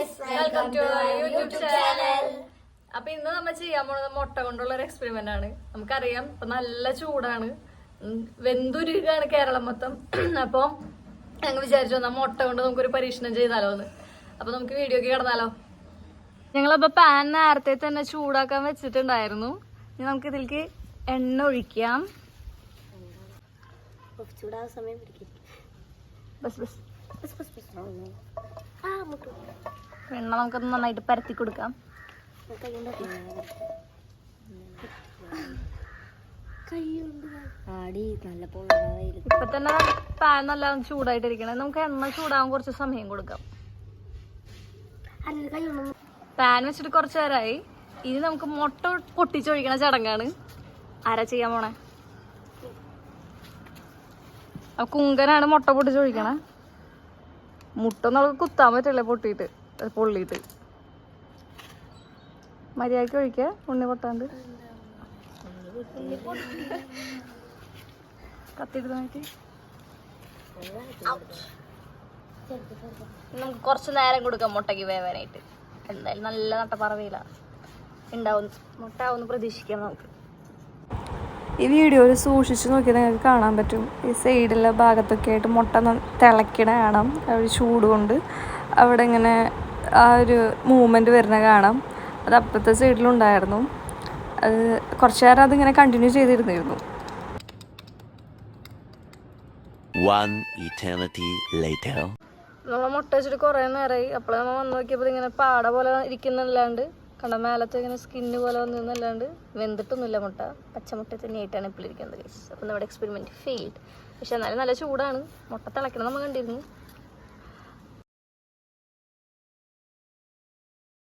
Guys welcome to YouTube channel അപ്പൊ ഇന്ന് നമ്മൾ ചെയ്യാൻ പോണത് മുട്ട കൊണ്ടുള്ള ഒരു എക്സ്പെരിമെന്റ് ആണ്. നമുക്കറിയാം ഇപ്പൊ നല്ല ചൂടാണ്. വെന്തുരുകയാണ് വെന്തുരുകാണ് കേരളം മൊത്തം. അപ്പൊ ഞങ്ങൾ വിചാരിച്ചു വന്നാൽ മുട്ട കൊണ്ട് നമുക്കൊരു പരീക്ഷണം ചെയ്താലോ എന്ന്. അപ്പൊ നമുക്ക് വീഡിയോക്ക് കിടന്നാലോ. ഞങ്ങളപ്പോ പാൻ നേരത്തെ തന്നെ ചൂടാക്കാൻ വെച്ചിട്ടുണ്ടായിരുന്നു. ഇനി നമുക്ക് ഇതിലേക്ക് എണ്ണ ഒഴിക്കാം. ചൂടാ സമയം ബസ് ബസ്. ബസ് ബസ് ബസ്. ആ മുട്ടു. എണ്ണ നമുക്ക് നന്നായിട്ട് പരത്തി കൊടുക്കാം. ഇപ്പൊ തന്നെ പാൻ നല്ല ചൂടായിട്ടിരിക്കണേ. നമുക്ക് എണ്ണ ചൂടാവാൻ കുറച്ച് സമയം കൊടുക്കാം. പാൻ വെച്ചിട്ട് കുറച്ച് നേരമായി. ഇനി നമുക്ക് മുട്ട പൊട്ടിച്ചൊഴിക്കണ ചടങ്ങാണ്. ആരാ ചെയ്യാൻ പോണേ കുങ്കനാണ് മുട്ട പൊട്ടിച്ചൊഴിക്കണേ. മുട്ട നമുക്ക് കുത്താൻ പറ്റില്ല പൊട്ടിയിട്ട്. പൊള്ളിയിട്ട് മര്യാദയ്ക്ക് ഒഴിക്ക ഉണ്ണി പൊട്ടാണ്ട്. കത്തിയിട്ട് നോക്കി നമുക്ക് കുറച്ച് നേരം കൊടുക്കാം മുട്ടയ്ക്ക് വേവാനായിട്ട്. എന്തായാലും നല്ല നട്ടപ്പറവയില്ല ഉണ്ടാവും. മുട്ട ആവുന്നു പ്രതീക്ഷിക്കാം നമുക്ക്. ഈ വീഡിയോയിൽ സൂക്ഷിച്ച് നോക്കിയാൽ നിങ്ങൾക്ക് കാണാൻ പറ്റും. ഈ സൈഡിലെ ഭാഗത്തൊക്കെ ആയിട്ട് മുട്ട തിളയ്ക്കണ കാണാം. ഒരു ചൂട് കൊണ്ട്. അവിടെ ഇങ്ങനെ ആ ഒരു മൂവ്മെന്റ് വരുന്ന കാണാം. അത് അപ്പുറത്തെ സൈഡിലുണ്ടായിരുന്നു അത് കുറച്ച് നേരം അതിങ്ങനെ കണ്ടിന്യൂ ചെയ്തിരുന്നിരുന്നു നമ്മളെ eternity later. നമ്മൾ മുട്ട വെച്ചിട്ട് കുറേ നേരമായി അപ്പോൾ നമ്മൾ വന്ന് നോക്കിയപ്പോൾ ഇങ്ങനെ പാട പോലെ ഇരിക്കുന്നല്ലാണ്ട് കണ്ട? മേലത്തെ ഇങ്ങനെ സ്കിന്ന് പോലെ വന്നിരുന്നല്ലാണ്ട് വെന്തിട്ടൊന്നുമില്ല മുട്ട. പച്ചമുട്ട തന്നെയായിട്ടാണ് ഇപ്പോൾ ഇരിക്കുന്നത് അപ്പം നമ്മുടെ എക്സ്പെരിമെന്റ് ഫെയിൽഡ് പക്ഷെ എന്നാലും നല്ല ചൂടാണ്. മുട്ട തിളയ്ക്കണം നമ്മൾ കണ്ടിരുന്നു.